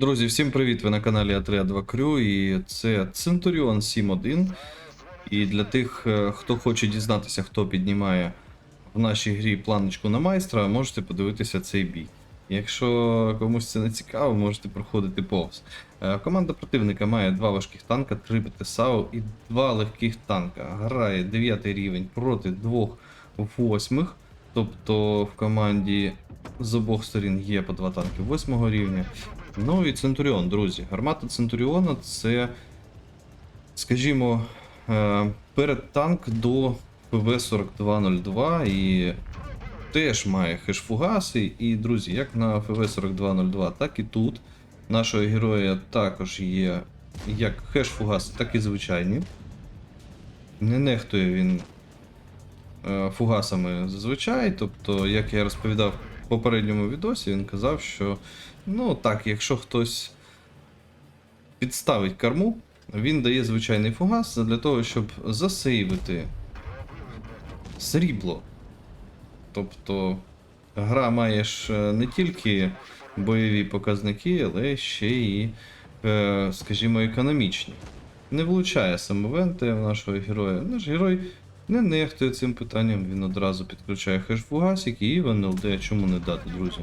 Друзі, всім привіт! Ви на каналі А3 2 Крю і це Centurion 7.1. І для тих, е, хто хоче дізнатися, хто піднімає в нашій грі планочку на майстра, можете подивитися цей бій. Якщо комусь це не цікаво, можете проходити повз. Е, Команда противника має два важких танка, три БТСАУ і два легких танка. Грає 9 рівень проти двох восьмих. Тобто в команді з обох сторін є по два танки 8 рівня. Ну і Центуріон, друзі. Гармата Центуріона це, скажімо, е, передтанк до ПВ-4202 і теж має хеш-фугаси. І, друзі, як на ФВ-4202, так і тут. Нашого героя також є як хеш-фугаси, так і звичайні. Не нехтує він е, фугасами зазвичай. Тобто, як я розповідав попередньому відосі, він казав, що ну так, якщо хтось підставить корму, він дає звичайний фугас для того, щоб засейвити срібло. Тобто гра має ж е, не тільки бойові показники, але ще й, е, скажімо, економічні. Не влучає самовенти в нашого героя. Наш герой не нехтує цим питанням, він одразу підключає хеш-фугасик і в НЛД чому не дати, друзі?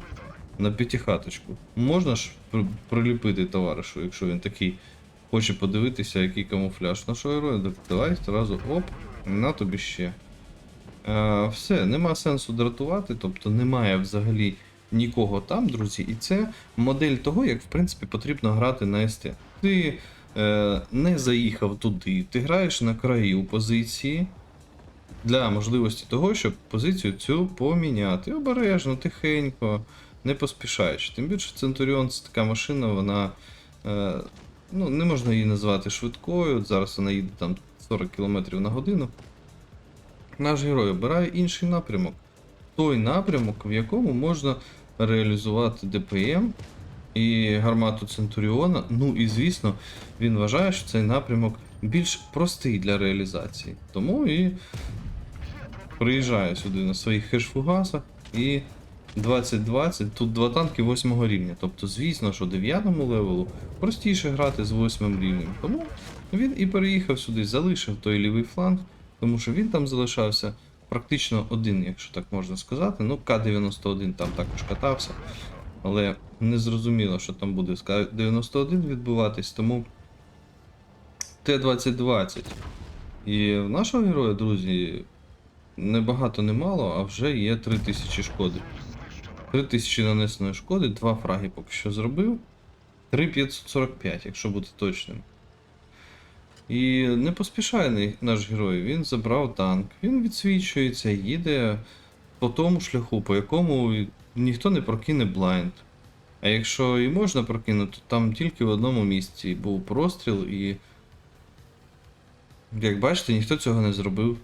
На п'ятихаточку. Можна ж при- приліпити товаришу, якщо він такий хоче подивитися, який камуфляж нашого героя. Давай одразу оп, на тобі ще. Е, все, нема сенсу дратувати, тобто немає взагалі нікого там, друзі, і це модель того, як в принципі потрібно грати на СТ. Ти е, не заїхав туди, ти граєш на краю позиції для можливості того, щоб позицію цю поміняти. Обережно, тихенько, не поспішаючи. Тим більше Центуріон це така машина, вона. Е, ну, не можна її назвати швидкою. Зараз вона їде там 40 км на годину. Наш герой обирає інший напрямок. Той напрямок, в якому можна реалізувати ДПМ і гармату Центуріона. Ну і звісно, він вважає, що цей напрямок більш простий для реалізації. Тому і приїжджає сюди на своїх хеш-фугасах і 2020, тут два танки 8 рівня. Тобто, звісно, що 9 левелу простіше грати з 8 рівнем. Тому він і переїхав сюди, залишив той лівий фланг, тому що він там залишався практично один, якщо так можна сказати. Ну, К-91 там також катався, але не зрозуміло, що там буде з К-91 відбуватись, тому Т-2020. І в нашого героя, друзі, не багато не мало, а вже є 3000 шкоди. 3000 нанесеної шкоди, два фраги поки що зробив. 3545, якщо бути точним. І не поспішає наш герой, він забрав танк, він відсвічується, їде по тому шляху, по якому ніхто не прокине блайнд. А якщо і можна прокинути, то там тільки в одному місці був простріл, і. Як бачите, ніхто цього не зробив.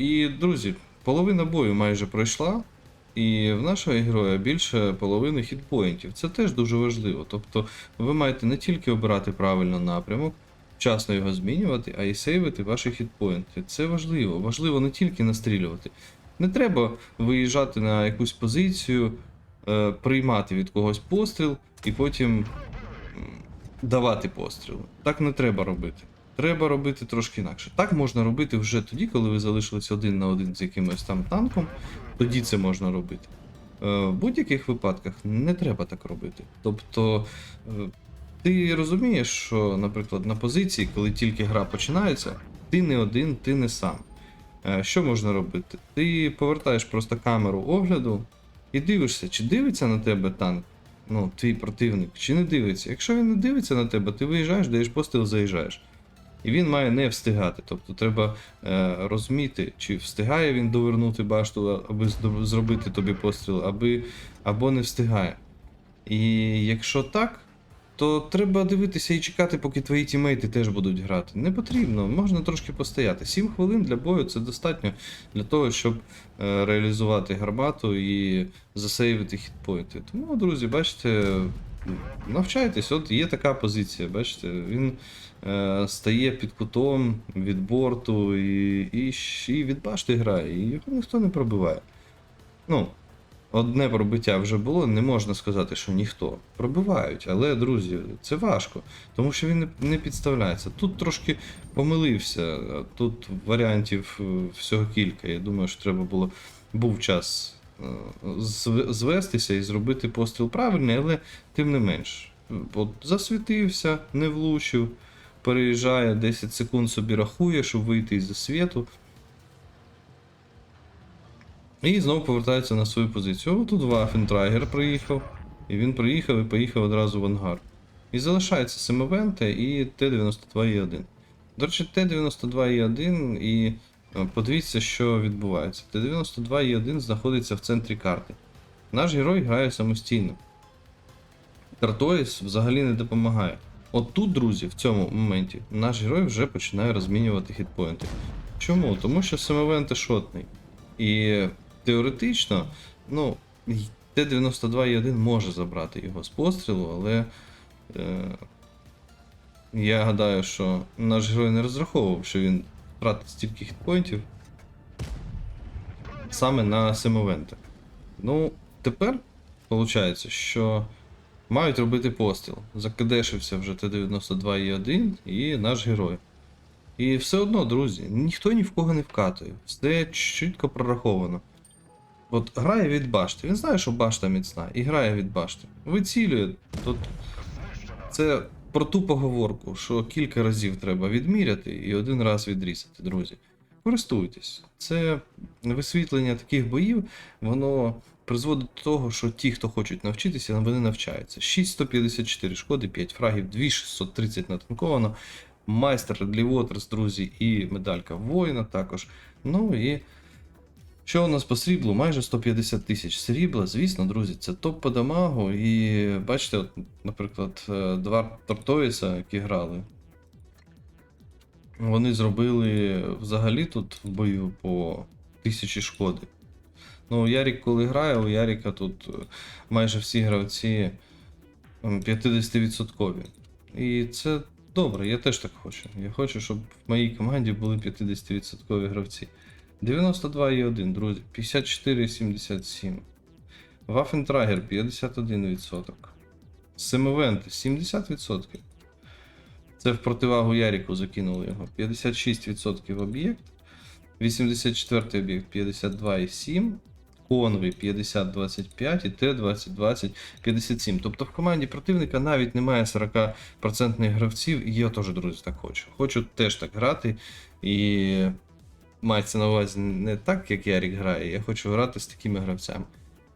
І, друзі, половина бою майже пройшла, і в нашого героя більше половини хітпоінтів. Це теж дуже важливо. Тобто ви маєте не тільки обирати правильно напрямок, вчасно його змінювати, а й сейвити ваші хітпоінти. Це важливо. Важливо не тільки настрілювати. Не треба виїжджати на якусь позицію, е, приймати від когось постріл і потім давати постріл. Так не треба робити. Треба робити трошки інакше. Так можна робити вже тоді, коли ви залишились один на один з якимось там танком, тоді це можна робити. Е, В будь-яких випадках не треба так робити. Тобто, е, ти розумієш, що, наприклад, на позиції, коли тільки гра починається, ти не один, ти не сам. Е, Що можна робити? Ти повертаєш просто камеру огляду і дивишся, чи дивиться на тебе танк, ну, твій противник, чи не дивиться. Якщо він не дивиться на тебе, ти виїжджаєш, даєш постріл, заїжджаєш. І він має не встигати. Тобто треба е, розуміти, чи встигає він довернути башту, аби зробити тобі постріл, аби, або не встигає. І якщо так, то треба дивитися і чекати, поки твої тімейти теж будуть грати. Не потрібно, можна трошки постояти. 7 хвилин для бою це достатньо для того, щоб е, реалізувати гармату і засейвити хітпойнти. Тому, друзі, бачите, навчайтесь, от є така позиція, бачите, він е, стає під кутом від борту і, і, і від башти грає, і його ніхто не пробиває. Ну, одне пробиття вже було, не можна сказати, що ніхто. Пробивають, але, друзі, це важко, тому що він не, підставляється. Тут трошки помилився, тут варіантів е, всього кілька. Я думаю, що треба було був час звестися і зробити постріл правильний, але тим не менш. От засвітився, не влучив, переїжджає 10 секунд собі рахує, щоб вийти із засвіту. І знову повертається на свою позицію. О, тут Вафентрайгер приїхав. І він приїхав і поїхав одразу в ангар. І залишається Семовенте і Т-92І1. До речі, Т-92І1 і подивіться, що відбувається. Т-92І1 знаходиться в центрі карти. Наш герой грає самостійно. Картоїс взагалі не допомагає. От тут, друзі, в цьому моменті наш герой вже починає розмінювати хітпоінти. Чому? Тому що Семовенте шотний. І теоретично, ну, Т-92І1 може забрати його з пострілу, але е, я гадаю, що наш герой не розраховував, що він втратить стільки хітпоінтів саме на Семовенте. Ну, тепер виходить, що мають робити постріл. Закадешився вже Т-92І1 і наш герой. І все одно, друзі, ніхто ні в кого не вкатує. Все чітко прораховано. От грає від башти. Він знає, що башта міцна, і грає від башти. Вицілює. Тут це про ту поговорку, що кілька разів треба відміряти і один раз відрізати, друзі. Користуйтесь. Це висвітлення таких боїв, воно призводить до того, що ті, хто хочуть навчитися, вони навчаються. 6154 шкоди, 5 фрагів, 2630 натанковано. Майстер Редлі Вотерс, друзі, і медалька воїна також. Ну і що у нас по сріблу? Майже 150 тисяч срібла. Звісно, друзі, це топ по дамагу. І бачите, от, наприклад, е, два Тортоїса, які грали. Вони зробили взагалі тут в бою по тисячі шкоди. Ну, Ярік, коли грає, у Яріка тут е, майже всі гравці 50%. І це добре, я теж так хочу. Я хочу, щоб в моїй команді були 50% гравці. 92,1, друзі, 54,77. Вафентрагер 51%. Семивенти 70%. Це в противагу Яріку закинули його. 56% об'єкт. 84 об'єкт 52,7. Конві 50-25 і Т-20-20 57. Тобто в команді противника навіть немає 40% гравців, і я теж, друзі, так хочу. Хочу теж так грати. І мається на увазі не так, як Ярік грає, я хочу грати з такими гравцями.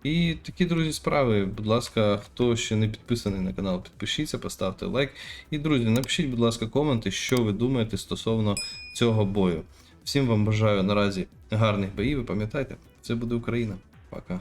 І такі, друзі, справи. Будь ласка, хто ще не підписаний на канал, підпишіться, поставте лайк. І, друзі, напишіть, будь ласка, коменти, що ви думаєте стосовно цього бою. Всім вам бажаю наразі гарних боїв і пам'ятайте, це буде Україна. Пока.